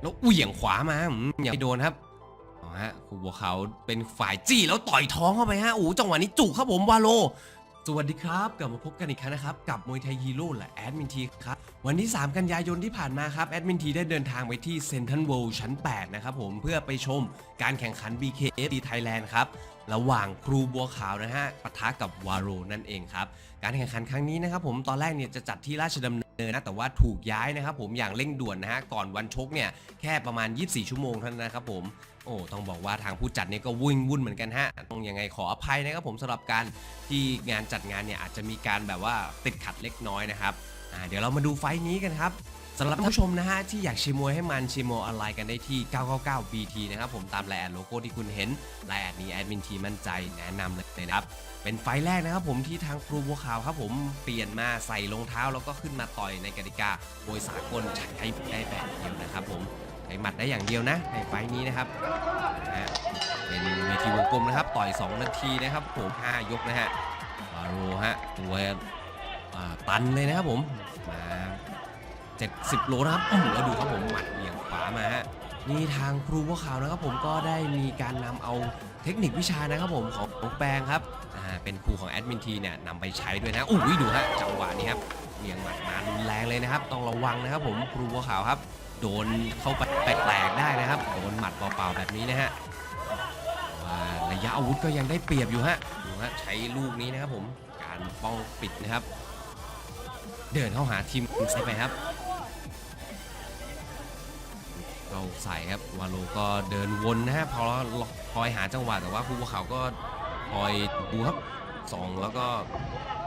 แล้วเหวี่ยงขวามาอืมอย่าไปโดนครับเอาฮะครูบัวขาวเป็นฝ่ายจี้แล้วต่อยท้องเข้าไปฮะโอ้จังหวะนี้จุกครับผมวาโล สวัสดีครับกลับมาพบกันอีกครั้งนะครับ กับมวยไทยฮีโร่และแอดมินทีครับวันที่ 3 กันยายนที่ผ่านมาครับแอดมินทีได้เดินทางไปที่เซนทันเวิลด์ชั้น 8 นะครับผมเพื่อไปชมการแข่งขัน BKF Thailand ครับ ระหว่างครูบัวขาวนะฮะปะทะกับวาโรนั่นเองครับ การแข่งขันครั้งนี้นะครับผมตอนแรกเนี่ยจะจัดที่ราชดำเนิน เนะแต่ว่าถูกย้ายนะครับผมอย่างเร่งด่วนนะฮะก่อนวันชกเนี่ยแค่ประมาณ 24 ชั่วโมงเท่านั้นนะครับผมโอ้ต้องบอกว่าทางผู้จัดเนี่ยก็วุ่นวุ่นเหมือนกันฮะต้องยังไงขออภัยนะครับผมสำหรับการที่งานจัดงานเนี่ยอาจจะมีการแบบว่าติดขัดเล็กน้อยนะครับเดี๋ยวเรามาดูไฟนี้กันครับ สำหรับท่านผู้ชมนะฮะที่อยากเชียร์มวยให้มันเชียร์มวยออนไลน์กันได้ที่ 999 BT นะครับผมตามไลน์แอดโลโก้ที่คุณเห็นไลน์แอดนี้แอดมินทีมั่นใจแนะนำเลยนะครับเป็นไฟแรกนะครับผมที่ทางครูบัวขาวครับผมเปลี่ยนมาใส่รองเท้าแล้วก็ขึ้นมาต่อยในกติกามวยสากลใช้ได้แบบเดียวนะครับผมใช้หมัดได้อย่างเดียวนะในไฟนี้นะครับเป็นเวทีวงกลมนะครับต่อย 2 นาทีนะครับผม5ยกนะฮะวาโรฮะตัวตันเลยนะครับผมมา 70 โลนะครับอื้อแล้วดูครับผมหมัดเหวี่ยงขวามาฮะนี่ทางครูบัวขาวนะครับผมก็ได้มีการนำเอาเทคนิควิชานะครับผมของของแปงครับอ่าเป็นครูของแอดมินทีเนี่ยนำไปใช้ด้วยนะอุ้ยดูฮะจังหวะนี้ครับเมียงหมัดมารุนแรงเลยนะครับ ต้องระวังนะครับผมครูบัวขาวครับ โดนเข้าไปแตกๆได้นะครับโดนหมัดเปล่าๆแบบนี้นะฮะว่าระยะอาวุธก็ยังได้เปรียบอยู่ฮะดูฮะใช้ลูกนี้นะครับผมการป้องปิดนะครับ เดินเข้าหาทีมใช่ไหมครับ เข้าใส่ครับวาโลก็เดินวนนะฮะพอคอยหาจังหวะแต่ว่าครูบัวขาก็คอยดูครับสองแล้วก็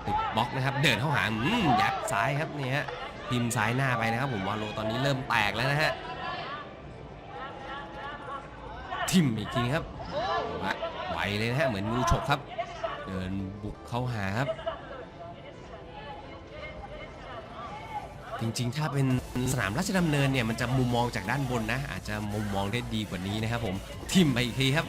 ติดบล็อกนะครับ เดินเข้าหาอืมยัดซ้ายครับนี่ฮะพิมพ์ซ้ายหน้าไปนะครับ ผมวาโลตอนนี้เริ่มแตกแล้วนะฮะทิมอีกทีครับดูฮะไวเลยนะฮะเหมือนงูฉกครับ เดินบุกเข้าหาครับ จริงๆ ถ้าเป็นสนามราชดำเนินเนี่ยมันจะมุมมองจากด้านบนนะ อาจจะมุมมองได้ดีกว่านี้นะครับผมทิมไปอีกทีครับ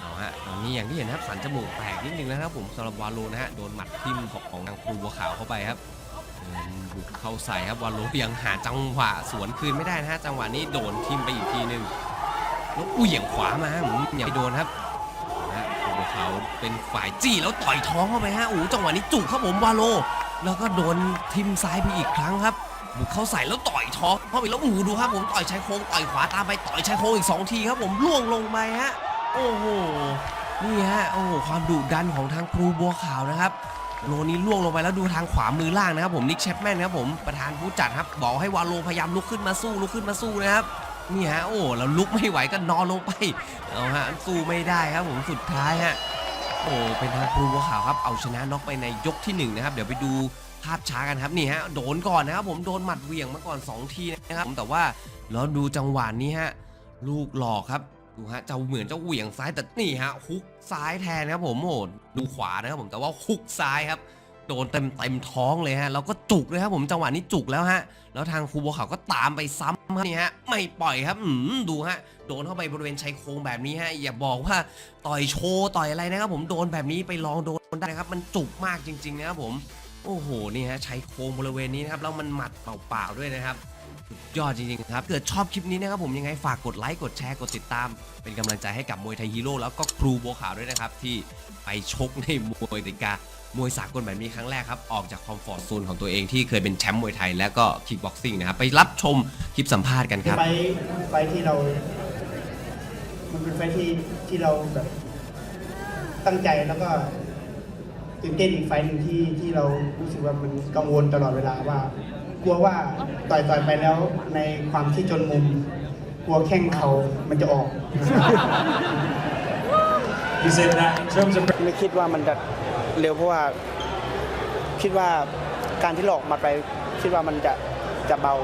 เอาฮะตอนนี้อย่างที่เห็นนะครับสันจมูกแตกนิดนึงแล้วนะครับผมสำหรับวาโลนะฮะโดนหมัดทิมของของทางครูบัวขาวเข้าไปครับบุกเข้าใส่ครับวาโลยังหาจังหวะสวนคืนไม่ได้นะฮะจังหวะนี้โดนทิมไปอีกทีนึงแล้วอุ้ยอย่างขวามาอืมอย่าไปโดนครับนะครูบัวขาวเป็นฝ่ายจี้แล้วต่อยท้องเข้าไปฮะโอ้จังหวะนี้จุกครับผมวาโลแล้วก็โดนทิมซ้ายไปอีกครั้งครับ บุกเข้าใส่แล้วต่อยท้องเข้าไปแล้วโอ้โหดูครับผมต่อยชายโครงต่อยขวาตามไปต่อยชายโครงอีกสองทีครับผมล่วงลงไปฮะโอ้โหนี่ฮะโอ้โหความดุดันของทางครูบัวขาวนะครับโลนี้ล่วงลงไปแล้วดูทางขวามือล่างนะครับผมนิกแชปแมนนะครับผมประธานผู้จัดครับบอกให้วาโลพยายามลุกขึ้นมาสู้ลุกขึ้นมาสู้นะครับนี่ฮะโอ้แล้วลุกไม่ไหวก็นอนลงไปเอาฮะสู้ไม่ได้ครับผมสุดท้ายฮะ โอ้เป็นทางครูบัวขาวครับเอาชนะน็อกไปในยกที่หนึ่งนะครับเดี๋ยวไปดูภาพช้ากันครับนี่ฮะโดนก่อนนะครับผมโดนหมัดเหวี่ยงมาก่อน 2 ทีนะครับผมแต่ว่าแล้วดูจังหวะนี้ฮะลูกหลอกครับดูฮะจะเหมือนจะเหวี่ยงซ้ายแต่นี่ฮะฮุกซ้ายแทนครับผมโอ้โหดูขวานะครับผมแต่ว่าฮุกซ้ายครับ โดนเต็มเต็มท้องเลยฮะแล้วก็จุกเลยครับผมจังหวะนี้จุกแล้วฮะแล้วทางครูบัวขาวก็ตามไปซ้ำครับนี่ฮะไม่ปล่อยครับอืมดูฮะโดนเข้าไปบริเวณชายโครงแบบนี้ฮะอย่าบอกว่าต่อยโชว์ต่อยอะไรนะครับผมโดนแบบนี้ไปลองโดนได้นะครับ มันจุกมากจริงๆนะครับผมโอ้โหนี่ฮะชายโครงบริเวณนี้นะครับแล้วมันหมัดเปล่าๆด้วยนะครับ ยอดจริงๆครับ เกิดชอบคลิปนี้นะครับผมยังไงฝากกดไลค์กดแชร์กดติดตาม เป็นกำลังใจให้กับมวยไทยฮีโร่แล้วก็ครูบัวขาวด้วยนะครับ ที่ไปชกในมวยติกามวยสากลแบบนี้ครั้งแรกครับออกจากคอมฟอร์ทโซนของตัวเองที่เคยเป็นแชมป์มวยไทยและก็คิกบ็อกซิ่งนะครับไปรับชมคลิปสัมภาษณ์กันครับ ไฟท์ไฟท์ที่เรา มันเป็นไฟท์ที่ที่เราแบบตั้งใจแล้วก็ตื่นเต้นอีกไฟท์หนึ่งที่ที่เรารู้สึกว่ามันกังวลตลอดเวลาว่า กลัวว่าต่อยต่อยไปแล้วในความที่จนมุม กลัวแข้งเขามันจะออก You said that in terms of ไม่คิดว่ามันจะเร็วเพราะว่า คิดว่าการที่หลอกมาไป คิดว่ามันจะจะเบา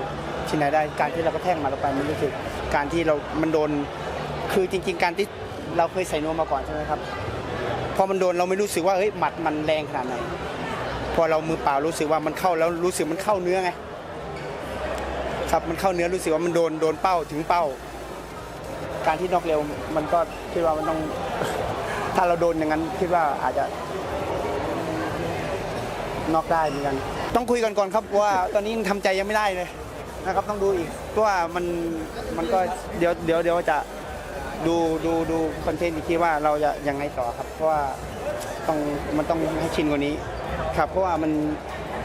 ที่ไหนได้ การที่เราก็แท่งมาลงไปมันรู้สึกการที่เรา มันโดน คือจริง ๆ การที่เราเคยใส่นวมมาก่อนใช่ไหมครับ พอมันโดนเราไม่รู้สึกว่าเฮ้ยหมัดมันแรงขนาดไหน พอเรามือเปล่ารู้สึกว่ามันเข้าแล้วรู้สึกมันเข้าเนื้อไงครับมันเข้าเนื้อรู้สึกว่ามันโดนโดนเป้าถึงเป้า การที่นอกเร็วมันก็คิดว่ามันต้อง ถ้าเราโดนอย่างนั้นคิดว่าอาจจะนอกได้เหมือนกัน ต้องคุยกันก่อนครับว่าตอนนี้ยังทำใจยังไม่ได้เลยนะครับ ต้องดูอีกเพราะว่ามันมันก็เดี๋ยวเดี๋ยวเดี๋ยวจะดูดูดูคอนเทนต์อีกทีว่าเราจะยังไงต่อครับ เพราะว่า ต้องมันต้องให้ชินกว่านี้ครับเพราะว่ามัน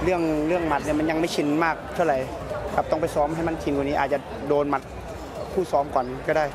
เรื่องเรื่องหมัดเนี่ยมันยังไม่ชินมากเท่าไหร่ครับต้องไปซ้อมให้มันชินกว่านี้ อาจจะโดนหมัดผู้ซ้อมก่อนก็ได้